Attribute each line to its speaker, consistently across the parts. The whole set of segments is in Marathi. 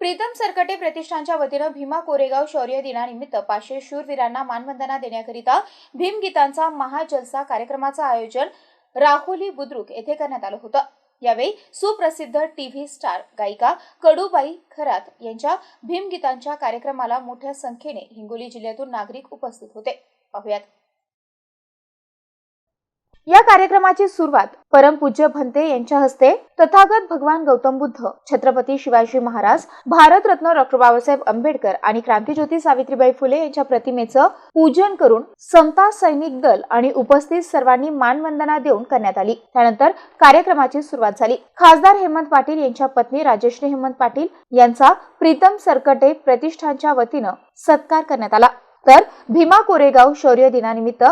Speaker 1: प्रीतम सरकटे प्रतिष्ठानच्या वतीनं भीमा कोरेगाव शौर्य दिनानिमित्त पाचशे शूरवीरांना मानवंदना देण्याकरिता भीमगीतांचा महाजलसा कार्यक्रमाचं आयोजन राहुली बुद्रुक येथे करण्यात आलं होतं. यावेळी सुप्रसिद्ध टीव्ही स्टार गायिका कडूबाई खरात यांच्या भीमगीतांच्या कार्यक्रमाला मोठ्या संख्येने हिंगोली जिल्ह्यातून नागरिक उपस्थित होते. पाहुयात. या कार्यक्रमाची सुरुवात परमपूज्य भंते यांच्या हस्ते तथागत भगवान गौतम बुद्ध छत्रपती शिवाजी महाराज भारतरत्न डॉक्टर बाबासाहेब आंबेडकर आणि क्रांतीज्योती सावित्रीबाई फुले यांच्या प्रतिमेचं पूजन करून समता सैनिक दल आणि उपस्थित सर्वांनी मानवंदना देऊन करण्यात आली. त्यानंतर कार्यक्रमाची सुरुवात झाली. खासदार हेमंत पाटील यांच्या पत्नी राजश्री हेमंत पाटील यांचा प्रीतम सरकटे प्रतिष्ठानच्या वतीनं सत्कार करण्यात आला. तर भीमा कोरेगाव शौर्य दिनानिमित्त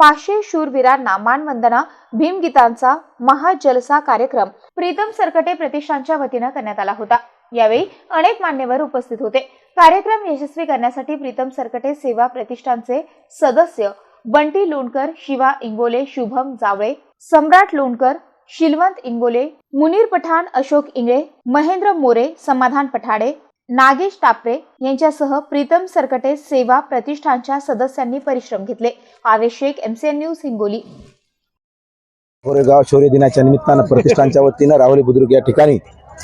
Speaker 1: पाचशे शूरवीरांना मानवंदना भीमगीतांचा महाजलसा कार्यक्रम प्रीतम सरकटे प्रतिष्ठानच्या वतीनं करण्यात आला होता. यावेळी अनेक मान्यवर उपस्थित होते. कार्यक्रम यशस्वी करण्यासाठी प्रीतम सरकटे सेवा प्रतिष्ठानचे सदस्य बंटी लोणकर शिवा इंगोले शुभम जावळे सम्राट लोणकर शिलवंत इंगोले मुनीर पठाण अशोक इंगळे महेंद्र मोरे समाधान पठाडे नागेश टापरे यांच्यासह प्रीतम सरकटे सेवा प्रतिष्ठानच्या सदस्यांनी परिश्रम घेतले. Avesh Shaikh MCN news Hingoli.
Speaker 2: Koregaon शौर्य दिनाच्या निमित्तानं प्रतिष्ठानच्या वतीनं राहुली बुद्रुक या ठिकाणी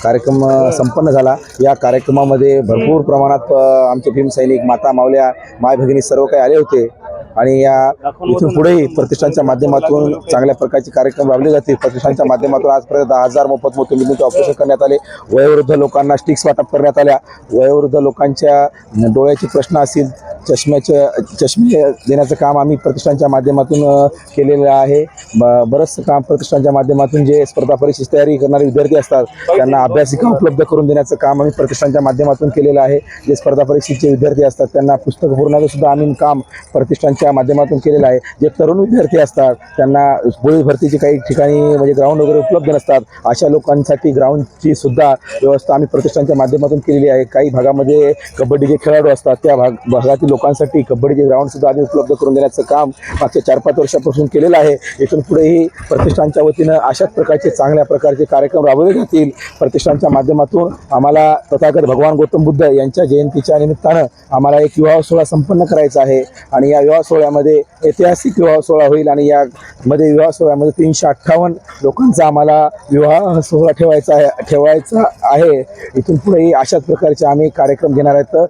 Speaker 2: कार्यक्रम संपन्न झाला. या कार्यक्रमामध्ये भरपूर प्रमाणात आमचे भीमसैनिक माता मावल्या माय भगिनी सर्व काही आले होते. आणि या इथून पुढेही प्रतिष्ठानच्या माध्यमातून चांगल्या प्रकारचे कार्यक्रम राबवले जातील. प्रतिष्ठानच्या माध्यमातून आजपर्यंत दहा हजार मोफत मोठे ऑपरेशन करण्यात आले. वयोवृद्ध लोकांना स्टिक्स वाटप करण्यात आल्या. वयोवृद्ध लोकांच्या डोळ्याचे प्रश्न असतील चष्म्याचे चष्मे देण्याचं काम आम्ही प्रतिष्ठानच्या माध्यमातून केलेलं आहे. ब बरंचसं काम प्रतिष्ठानच्या माध्यमातून जे स्पर्धा परीक्षेची तयारी करणारे विद्यार्थी असतात त्यांना अभ्यासिका उपलब्ध करून देण्याचं काम आम्ही प्रतिष्ठानच्या माध्यमातून केलेलं आहे. जे स्पर्धा परीक्षेचे विद्यार्थी असतात त्यांना पुस्तकं पुरवण्याचं सुद्धा आम्ही काम प्रतिष्ठानच्या माध्यमातून केलेलं आहे. जे तरुण विद्यार्थी असतात त्यांना पोलीस भरतीची काही ठिकाणी म्हणजे ग्राउंड वगैरे उपलब्ध नसतात. अशा लोकांसाठी ग्राउंडची सुद्धा व्यवस्था आम्ही प्रतिष्ठानच्या माध्यमातून केलेली आहे. काही भागामध्ये कबड्डीचे खेळाडू असतात त्या भाग भागातील लोकांसाठी कबड्डीचे ग्राउंड सुद्धा आम्ही उपलब्ध करून देण्याचं काम मागच्या चार पाच वर्षापासून केलेलं आहे. इथून पुढेही प्रतिष्ठानच्या वतीनं अशाच प्रकारचे चांगल्या प्रकारचे कार्यक्रम राबवले जातील. प्रतिष्ठानच्या माध्यमातून आम्हाला तथागत भगवान गौतम बुद्ध यांच्या जयंतीच्या निमित्तानं आम्हाला एक विवाह सोहळा संपन्न करायचा आहे. आणि या विवाह सोहळ्यामध्ये ऐतिहासिक विवाह सोहळा होईल आणि यामध्ये विवाह सोहळ्यामध्ये तीनशे अठ्ठावन्न लोकांचा आम्हाला विवाह सोहळा ठेवायचा आहे ठेवायचा आहे. इथून पुढेही अशाच प्रकारचे आम्ही कार्यक्रम घेणार आहेत.